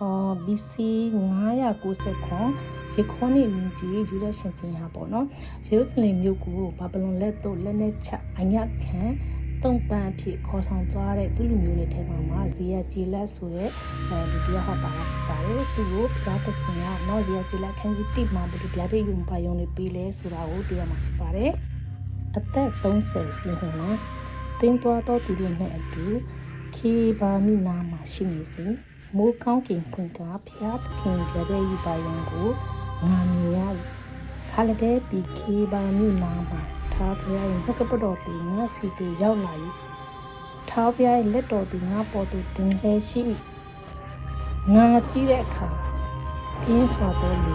အော် BC 990ခွန်ရေခေါနေမင်းကြီးယူရရှင်ပြင်ဟာပေါ့နော်ယေရုရှလင်မြို့ကိုဘာဗလုန်လက်သို့လက်နဲ့ချအညက်ခံတုံပန်းအဖြစ်ခေါ်ဆောင်သွားတဲ့သူလူမျိုးတွေထဲမှာမှာဇီယာဂျီလက်ဆိုတဲ့အဲဒီတရားဟောပါတာဖြစ်ပါတယ်သူကိုဘုရားသခင်ကတော့ဇီယာဂျီလက်ခန်းကြီးတိမှာဘုရားတဲ့ယုံပါယုံတွေပေးလဲဆိုတာကိုတွေ့ရမှာဖြစ်ပါတယ်အသက်30ပြည့်နှစ်မှာတင်းသွားတော့သူတို့နဲ့အတူခေဘာမိနာမှာရှိနေစဉ် မိုးကောင်းကင်ဖွင့်ကဘုရားသခင်ပြတဲ့ယူပါယုံကိုငာမြင်ရခါလတဲ့ပြီးခေဘာမိနာမှာထားဖရားရဲ့နှုတ်ကပတော်တင်ငါစီသူရောက်လာယူထားဖရားရဲ့လက်တော်တင်ငါပေါ်သူတင်လဲရှိငါကြည့်တဲ့အခါပြင်းစွာတော့လေ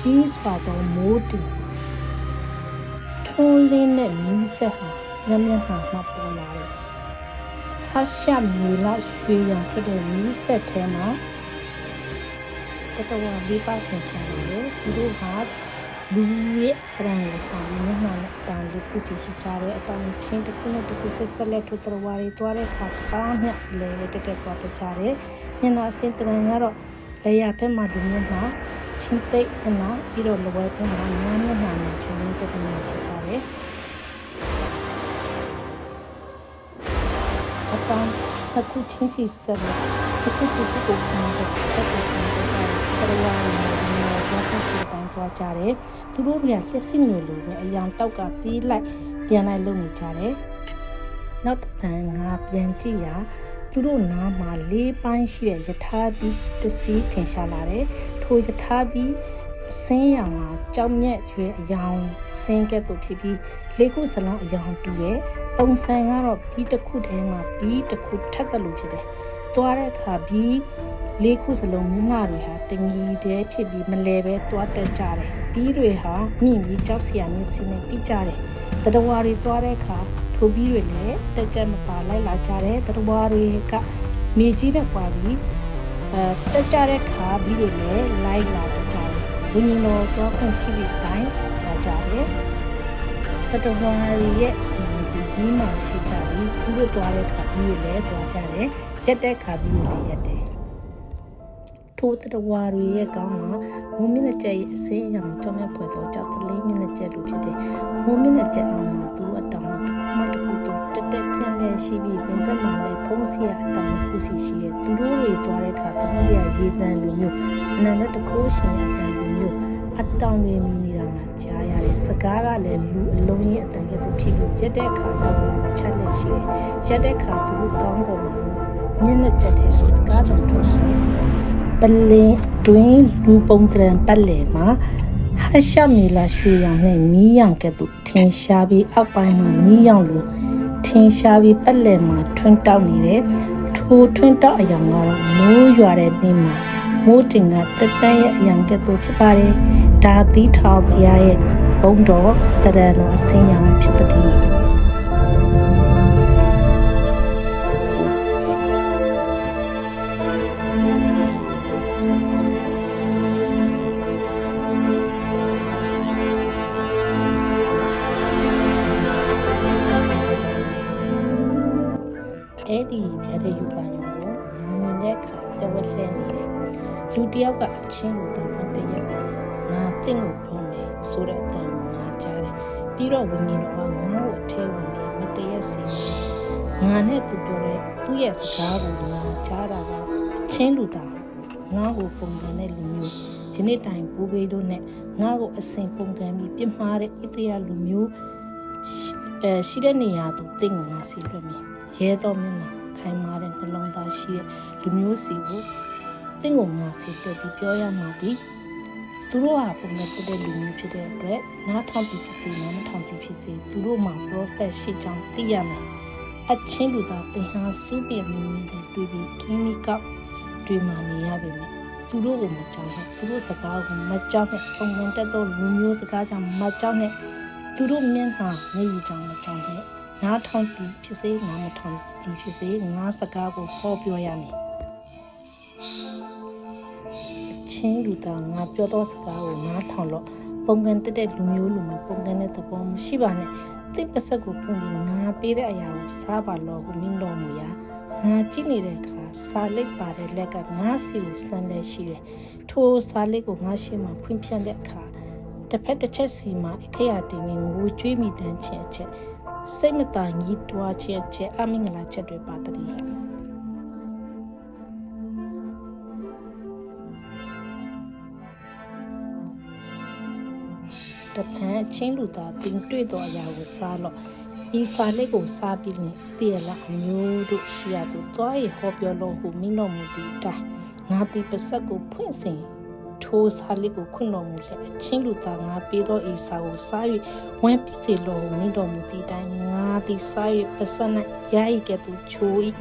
ကြီးစွာတော့မိုးတင်ထုံးလင်းတဲ့မီးဆက်ဟာညမျက်နှာမှပေါ်လာတယ် ဟာရှမီလာရွှေရံထွက်တဲ့မီးဆက်ထဲမှာတတဝါလေးပါခင်ရှာတယ်သူတို့ဟာလူရဲ့တရံကိုဆောင်ပြီးမျက်နှာနဲ့အတောင်လေးခုစီရှိကြတဲ့အတောင်ချင်းတစ်ခုနဲ့တစ်ခုဆက်ဆက်လက်ထိုးတရဝါတွေတွားတဲ့အခါပါးမြလဲတက်တက်သွားကြတယ်မျက်နှာအစင်တရံကတော့လေယာဘက်မှာလူမျက်နှာချင်းသိပ်အနာပြီးတော့လဝဲဘက်မှာနားမျက်နှာနဲ့ရှင်လင်းတက်ပြီးရှိကြတယ် အတောင်အခုချင်းစီဆက်လက်အခုတူတူကိုပြန်တက်တက်ပြန်တက်ကြတယ်တရဝါတွေနဲ့တော့ဖတ်စီတိုင်းသွားကြတယ်။သူတို့ကလက်စစ်ညိုလိုပဲအယောင်တောက်ကပြေးလိုက်ပြန်လိုက်လုပ်နေကြတယ်။နောက်တစ်ပံငါပြန်ကြည့်ရသူတို့နားမှာလေးပိုင်းရှိတဲ့ယထာပြီးတစီထင်ရှားလာတယ်။ထိုယထာပြီး အစင်းရောင်ကကြောက်မြက်ရွယ်အယောင်ဆင်းကဲ့သို့ဖြစ်ပြီးလေးခုစလုံးအယောင်တူရဲ့ပုံစံကတော့ပြီးတစ်ခုတည်းမှာပြီးတစ်ခုထပ်တယ်လို့ဖြစ်တယ်။သွားတဲ့အခါပြီးလေးခုစလုံးမျက်နှာတွေဟာတငီတဲဖြစ်ပြီးမလဲပဲသွားတက်ကြတယ်ပြီးတွေဟာမြင့်ပြီးကြောက်စရာမျက်စိနဲ့ပြီးကြတယ်တတဝါတွေသွားတဲ့အခါထိုပြီးတွေလည်းတက်ကြမပါလိုက်လာကြတယ်တတဝါတွေကမြေကြီးနဲ့ပွာပြီးအဲတက်ကြတဲ့ခါပြီးတွေလည်းလိုက်လာတတ်ကြတယ် ဝိညာဉ်တော်တော့ခွင့်ရှိတဲ့အတိုင်းလာကြတယ်တတဝါတွေရဲ့ဒီပြီးမှရှိကြပြီးသူတို့သွားတဲ့ခါပြီးတွေလည်းသွားကြတယ်ရက်တဲ့ခါပြီးတွေလည်းရက်တယ်ထိုးတဝါတွေရဲ့ကောင်းမှာမိုးမြင့်တဲ့ကျက်ရဲ့အစင်းအရောင်ကြောင်းမဲ့ဖွယ်သောကြောက်တလေးမြင့်တဲ့ကျက်လိုဖြစ်တယ်။မိုးမြင့်တဲ့ကျက်အောင်မှာသူအတောင်တစ်ခုမှတစ်ခုတော့တက်တက်ပြ န့်လည်ရှိပြီးပင်ဘက်မှာလည်းဖုံးစီရအတောင်တစ်ခုစီရှိရဲ့သူတို့တွေသွားတဲ့အခါသူတို့ရဲ့ရေတံလိုမျိုးအနန္တတခိုးရှင်အတန်လိုမျိုးအတောင်တွေမြည်နေတာမှာကြားရတယ်စကားကလည်းလူအလုံးကြီးအတန်ကဲ့သို့ဖြစ်ပြီးရက်တဲ့အခါတောင်ချက်လက်ရှိတယ်ရက်တဲ့အခါသူတို့ကောင်းပေါ်မှာမျက်နှာချက်တဲ့စကားတော်ထွက်တယ်ပလင်တွင်လူပုံတရံပတ်လည်မှာဟာရှမီလာရွှေရောင်နဲ့မီးရောင်ကဲ့သို့ထင်ရှားပြီးအောက်ပိုင်းမှာမီးရောင်လို ထင်ရှားပြီးပတ်လည်မှာထွန်းတောက်နေတဲ့ထိုထွန်းတောက်အယောင်ကတော့မိုးရွာတဲ့နေ့မှာမိုးတင်ကတက်တန်းရဲ့အယောင်ကဲ့သို့ဖြစ်ပါတယ်ဒါသီးထောင်ဘုရားရဲ့ဘုံတော်တရံတော်အစင်းရောင်ဖြစ်တဲ့ အဲ့ဒီပြတဲ့ယူပါရုံကိုမြင်တဲ့အခါပြဝက်လှည့်နေတယ်လူတယောက်ကအချင်းကိုတမ်းမတရက်ပါငါတင့်ကိုပြောမယ်ဆိုတဲ့အတန်ကိုငါကြားတယ်ပြီးတော့ဝိညာဉ်တော်ကငါ့ကိုအထဲဝင်ပြီးမတရက်စီငါနဲ့သူပြောတဲ့သူ့ရဲ့စကားကိုငါကြားတာကအချင်းလူသားငါ့ကိုပုံကန်တဲ့လူမျိုးဒီနေ့တိုင်ပူဘေးတို့နဲ့ငါ့ကိုအစဉ်ပုံကန်ပြီးပြမှားတဲ့ဣသရေလလူမျိုးအဲရှိတဲ့နေရာသူတင့်ကိုငါစီလွှတ်မယ်ရဲတော်မျက်နှာ ခိုင်မာတဲ့နှလုံးသားရှိတဲ့လူမျိုးစီကိုတင့်ကိုငါစီလွှတ်ပြီးပြောရမှာဒီသူတို့ဟာပုံနဲ့တက်တဲ့လူမျိုးဖြစ်တဲ့အတွက်နားထောင်ပြီးဖြစ်စေနားမထောင်ပြီးဖြစ်စေသူတို့မှာ prophet ရှိကြောင်းသိရမယ်အချင်းလူသားသင်ဟာစူးပြင်းနေနေတွေ့ပြီးကင်းမီကောက်တွေ့မှနေရပါမယ်သူတို့ကိုမကြောက်ဘူးသူတို့စကားကိုမကြောက်နဲ့ပုံမှန်တက်သောလူမျိုးစကားကြောင့်မကြောက်နဲ့သူတို့မျက်နှာမျက်ရည်ကြောင့်မကြောက်နဲ့ နားထောင်ပြီးဖြစ်စေနားမထောင်ပြီးဖြစ်စေငါစကားကိုဟောပြောရမယ်ချင်းလူသားငါပြောသောစကားကိုနားထောင်လို့ပုံကန်တက်တဲ့လူမျိုးလူမျိုးပုံကန်တဲ့သဘောမရှိပါနဲ့တိတ်ပစက်ကိုဖွင့်ပြီးငါပေးတဲ့အရာကိုစားပါလို့ဟိုမင်းတော်မူရာငငါကြည့်နေတဲ့အခါစာလိပ်ပါတဲ့လက်ကငါစီကိုဆန်းလက်ရှိတယ်ထိုစာလိပ်ကိုငါရှေ့မှာဖွင့်ပြတဲ့အခါတစ်ဖက်တစ်ချက်စီမှာအခရာတင်နေငိုကြွေးမိတန်းခြင်းအချက် စိတ်မသာညီးတွားခြင်းအချက်အမင်္ဂလာချက်တွေပါတည်းတပန်းအချင်းလူသားတင်တွေ့တော့အရာကိုစားလို့ဤစာလေးကိုစားပြီးရင်တည့်ရလာအမျိုးတို့ရှိရသူသွားရဟောပြောလို့ဟုမင်းတော်မူသည့်အတိုင်းငါဒီပစက်ကိုဖွင့်စင် ထိုးစာလေးကိုခွင့်တော်မူလေအချင်းလူသားငါပေးသောဤစာကိုစား၍ဝမ်းပစ္စည်းလို့မင်းတော်မူသည့်အတိုင်းငါဒီစား၍ပစက်၌ယာယီကဲ့သို့ချိုး၏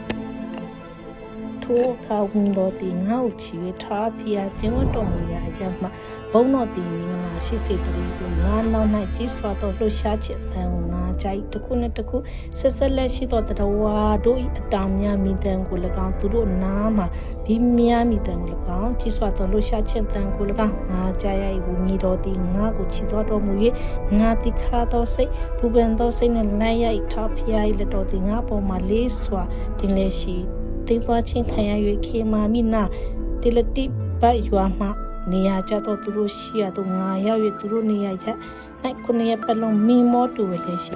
ထိုအခါဝင်တော်သည်ငါ့ကိုချီ၍ထားဖျားကျင်းဝတ်တော်မူရာအရာမှဘုံတော်သည်မင်္ဂလာရှိစေတည်းကိုငါနောက်၌ကြီးစွာသောလှရှားခြင်းအသံကိုငါကြိုက်တစ်ခုနဲ့တစ်ခုဆက်ဆက်လက်ရှိသောတရဝါတို့၏အတောင်များမိတံကို၎င်းသူတို့နားမှာဘီများမိတံကို၎င်းကြီးစွာသောလှရှားခြင်းအသံကို၎င်းငါကြားရ၏ဝိညာဉ်တော်သည်ငါကိုချီတော်တော်မူ၍ငါတိခါသောစိတ်ပူပန်သောစိတ်နှင့်လိုက်ရ၏ထောက်ဖျား၏လက်တော်သည်ငါပေါ်မှာလေးစွာတင်လဲရှိ တင်းသွားချင်းခံရ၍ခေမာမိနာတေလတိပတ်ရွာမှနေရာကြတော့သူတို့ရှိရတော့ငါရောက်၍သူတို့နေရာရ၌ခုနှစ်ရက်ပတ်လုံးမိမောတူပဲလည်းရှိ